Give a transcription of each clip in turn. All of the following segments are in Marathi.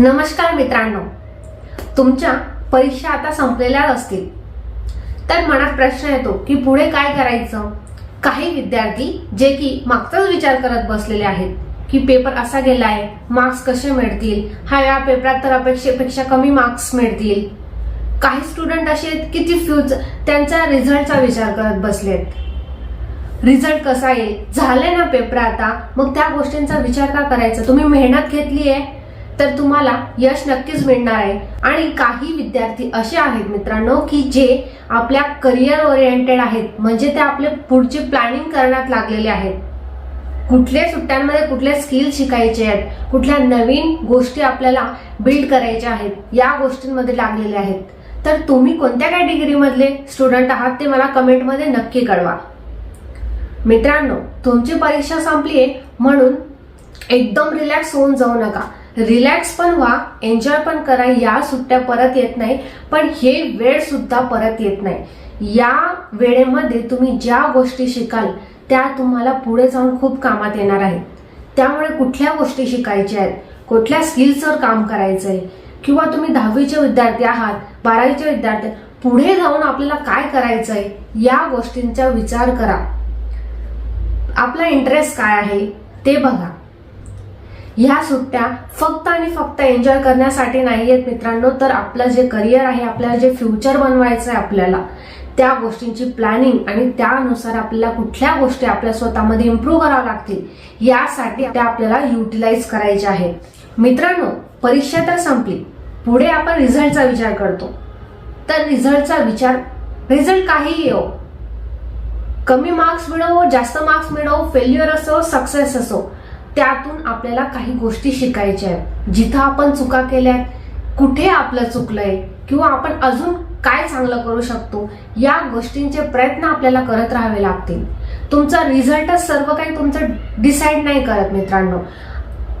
नमस्कार मित्रांनो. तुमच्या परीक्षा आता संपलेल्या असतील. तर मनात प्रश्न येतो की पुढे काय करायचं? काही विद्यार्थी जे की मागचाच विचार करत बसलेले आहेत की पेपर असा गेला आहे मार्क्स कसे मिळतील? हा या पेपरात तर अपेक्षेपेक्षा कमी मार्क्स मिळतील. काही स्टुडंट असे आहेत की ती फ्यूज त्यांच्या रिझल्टचा विचार करत बसलेत रिझल्ट कसा येईल? झाले ना पेपर आता? मग त्या गोष्टींचा विचार का करायचा? तुम्ही मेहनत घेतली आहे तर तुम्हाला यश नक्कीच मिळणार आहे. आणि काही विद्यार्थी असे आहेत मित्रांनो की जे आपल्या करिअर ओरिएंटेड आहेत. म्हणजे ते आपले पुढचे प्लॅनिंग करण्यात लागलेले आहेत. कुठल्या सुट्ट्यांमध्ये कुठल्या स्किल शिकायचे आहेत. कुठल्या नवीन गोष्टी आपल्याला बिल्ड करायच्या आहेत. या गोष्टींमध्ये लागलेले आहेत. तर तुम्ही कोणत्या कॅटेगरीमधले स्टुडंट आहात ते मला कमेंटमध्ये नक्की कळवा. मित्रांनो तुमची परीक्षा संपली आहे म्हणून एकदम रिलॅक्स होऊन जाऊ नका. रिलॅक्स पण व्हा एन्जॉय पण करा या सुट्ट्या परत येत नाही पण हे वेळ सुद्धा परत येत नाही. या वेळेमध्ये तुम्ही ज्या गोष्टी शिकाल त्या तुम्हाला पुढे जाऊन खूप कामात येणार आहेत. त्यामुळे कुठल्या गोष्टी शिकायच्या आहेत? कुठल्या स्किल्सवर काम करायचं आहे? किंवा तुम्ही दहावीचे विद्यार्थी आहात बारावीचे विद्यार्थी पुढे जाऊन आपल्याला काय करायचं आहे? या गोष्टींचा विचार करा. आपला इंटरेस्ट काय आहे? ते बघा. ह्या सुट्ट्या फक्त आणि फक्त एन्जॉय करण्यासाठी नाही आहेत मित्रांनो. तर आपलं जे करिअर आहे आपल्याला जे फ्युचर बनवायचं आहे आपल्याला त्या गोष्टींची प्लॅनिंग आणि त्यानुसार आपल्याला कुठल्या गोष्टी आपल्या स्वतःमध्ये इम्प्रूव्ह कराव्या लागतील यासाठी त्या आपल्याला युटिलाइज करायच्या आहेत. मित्रांनो परीक्षा तर संपली. पुढे आपण रिझल्टचा विचार करतो. तर रिझल्टचा विचार रिझल्ट काहीही येऊ कमी मार्क्स मिळवो जास्त मार्क्स मिळवो फेल्युअर असो सक्सेस असो. त्यातून आपल्याला काही गोष्टी शिकायच्या आहेत. जिथं आपण चुका केल्यात कुठे आपलं चुकलंय किंवा आपण अजून काय चांगलं करू शकतो या गोष्टींचे प्रयत्न आपल्याला करत राहावे लागतील. तुमचा रिझल्टच सर्व काही तुमचं डिसाईड नाही करत मित्रांनो.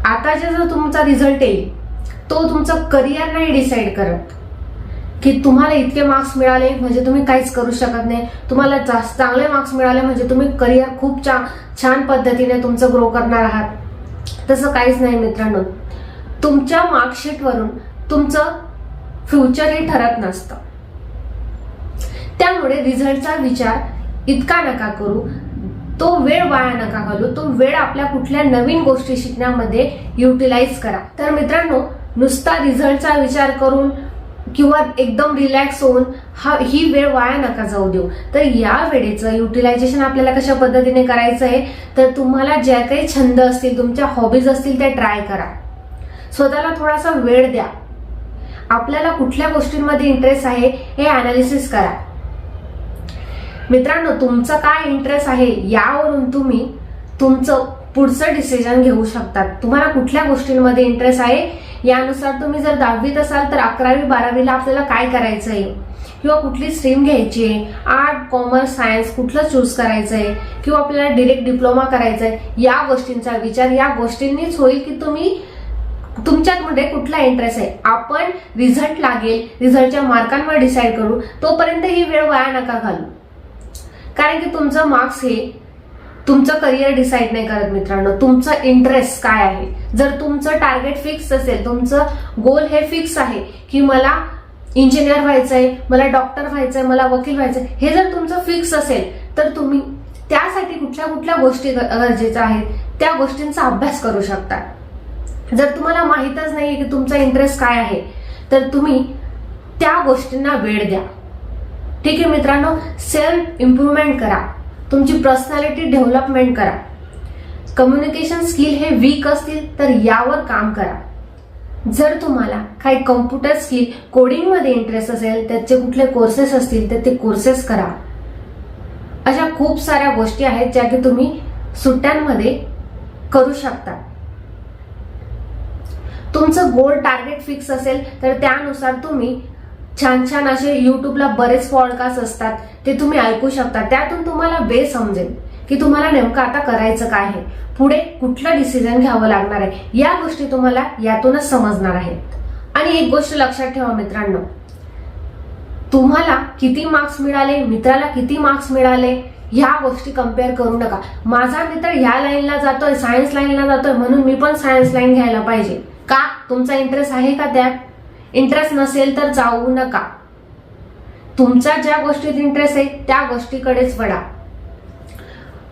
आता जे जो तुमचा रिझल्ट येईल तो तुमचं करिअर नाही डिसाईड करत. की तुम्हाला इतके मार्क्स मिळाले म्हणजे तुम्ही काहीच करू शकत नाही. तुम्हाला जास्त चांगले मार्क्स मिळाले म्हणजे तुम्ही करिअर खूप छान छान पद्धतीने तुमचं ग्रो करणार आहात. तसं काहीच नाही मित्रांनो. तुमच्या मार्कशीटवरून तुमचं फ्युचर हे ठरत नसतं. त्यामुळे रिझल्टचा विचार इतका नका करू. तो वेळ वाया नका घालू. तो वेळ आपल्या कुठल्या नवीन गोष्टी शिकण्यामध्ये युटिलाइज करा. तर मित्रांनो नुसता रिझल्टचा विचार करून किंवा एकदम रिलॅक्स होऊन हा ही वेळ वाया नका जाऊ देऊ. तर या वेळेचं युटिलायझेशन आपल्याला कशा पद्धतीने करायचं आहे? तर तुम्हाला ज्या काही छंद असतील तुमच्या हॉबीज असतील त्या ट्राय करा. स्वतःला थोडासा वेळ द्या. आपल्याला कुठल्या गोष्टींमध्ये इंटरेस्ट आहे हे अनालिसिस करा. मित्रांनो तुमचं काय इंटरेस्ट आहे यावरून तुम्ही तुमचं पुढचं डिसिजन घेऊ शकतात. तुम्हाला कुठल्या गोष्टींमध्ये इंटरेस्ट आहे यानुसार तुम्ही जर दहावीत असाल तर अकरावी बारावीला आपल्याला काय करायचं आहे किंवा कुठली स्ट्रीम घ्यायची आहे? आर्ट कॉमर्स सायन्स कुठलं चूज करायचं आहे किंवा आपल्याला डिरेक्ट डिप्लोमा करायचा आहे या गोष्टींचा विचार या गोष्टींनीच होईल की तुम्ही तुमच्यामध्ये कुठला इंटरेस्ट आहे? आपण रिझल्ट लागेल रिझल्टच्या मार्कांवर डिसाईड करू तोपर्यंत ही वेळ वाया नका घालू. कारण की तुमचं मार्क्स हे तुमचं करिअर डिसाईड नाही करत मित्रांनो. तुमचं इंटरेस्ट काय आहे? जर तुमचं टार्गेट फिक्स असेल तुमचं गोल हे फिक्स आहे की मला इंजिनियर व्हायचंय मला डॉक्टर व्हायचंय मला वकील व्हायचंय हे जर तुमचं फिक्स असेल तर तुम्ही त्यासाठी कुठल्या कुठल्या गोष्टी ग- गरजेच्या आहेत? त्या गोष्टींचा अभ्यास करू शकता. जर तुम्हाला माहीतच नाहीये की तुमचा इंटरेस्ट काय आहे तर तुम्ही त्या गोष्टींना वेळ द्या. ठीक आहे मित्रांनो? सेल्फ इम्प्रुव्हमेंट करा. तुमची पर्सनॅलिटी डेव्हलपमेंट करा. कम्युनिकेशन स्किल हे वीक असतील तर यावर काम करा. जर तुम्हाला काही कम्प्युटर स्किल कोडिंगमध्ये इंटरेस्ट असेल त्याचे कुठले कोर्सेस असतील तर ते कोर्सेस करा. अशा खूप साऱ्या गोष्टी आहेत ज्या की तुम्ही सुट्ट्यांमध्ये करू शकता. तुमचं गोल टार्गेट फिक्स असेल तर त्यानुसार तुम्ही छान छान असे युट्यूबला बरेच पॉडकास्ट असतात ते तुम्ही ऐकू शकता. त्यातून तुम्हाला वे समजेल की तुम्हाला नेमकं आता करायचं काय आहे. पुढे कुठलं डिसिजन घ्यावं लागणार आहे या गोष्टी तुम्हाला यातूनच समजणार आहेत. आणि एक गोष्ट लक्षात ठेवा मित्रांनो तुम्हाला किती मार्क्स मिळाले मित्राला किती मार्क्स मिळाले ह्या गोष्टी कंपेअर करू नका. माझा मित्र ह्या लाईनला जातोय सायन्स लाईनला जातोय म्हणून मी पण सायन्स लाईन घ्यायला पाहिजे. का? तुमचा इंटरेस्ट आहे का त्यात? इंटरेस्ट नसेल तर जाऊ नका. तुमचा ज्या गोष्टीत इंटरेस्ट आहे त्या गोष्टीकडेच वळा.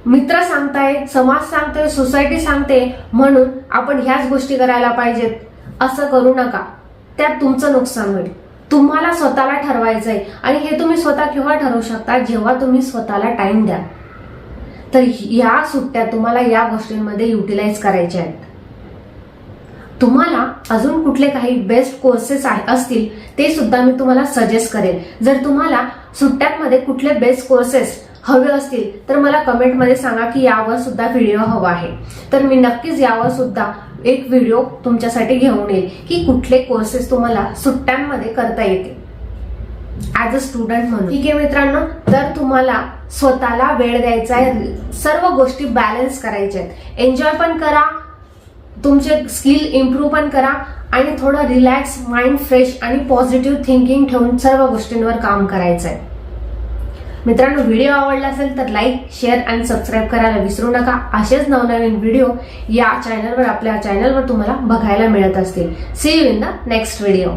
मित्र सांगताय समाज सांगतोय सोसायटी सांगते म्हणून आपण ह्याच गोष्टी करायला पाहिजेत. असं करू नका. त्यात तुमचं नुकसान होईल. तुम्हाला स्वतःला ठरवायचंय. आणि हे तुम्ही स्वतः केव्हा ठरवू शकता? जेव्हा तुम्ही स्वतःला टाइम द्या तर या सुट्ट्या तुम्हाला या गोष्टींमध्ये युटिलाइज करायच्या आहेत. तुम्हाला अजून कुठले काही बेस्ट कोर्सेस असतील ते सुद्धा मी तुम्हाला सजेस्ट करेन. जर तुम्हाला सुट्ट्यांमध्ये कुठले बेस्ट कोर्सेस हवे असतील तर मला कमेंटमध्ये सांगा की यावर सुद्धा व्हिडिओ हवा आहे. तर मी नक्कीच यावर सुद्धा एक व्हिडिओ तुमच्यासाठी घेऊन येईल की कुठले कोर्सेस तुम्हाला सुट्ट्यांमध्ये करता येतील. ऍज अ स्टुडंट म्हणून. ठीक आहे मित्रांनो तर तुम्हाला स्वतःला वेळ द्यायचा आहे. सर्व गोष्टी बॅलन्स करायच्या आहेत. एन्जॉय पण करा. तुमचे स्किल इम्प्रूव्ह पण करा आणि थोडं रिलॅक्स माइंड फ्रेश आणि पॉझिटिव्ह थिंकिंग ठेवून सर्व गोष्टींवर काम करायचं आहे मित्रांनो व्हिडिओ आवडला असेल तर लाईक शेअर आणि सबस्क्राईब करायला विसरू नका. असेच नवनवीन व्हिडिओ या चॅनलवर आपल्या चॅनलवर तुम्हाला बघायला मिळत असतील. See you in the next video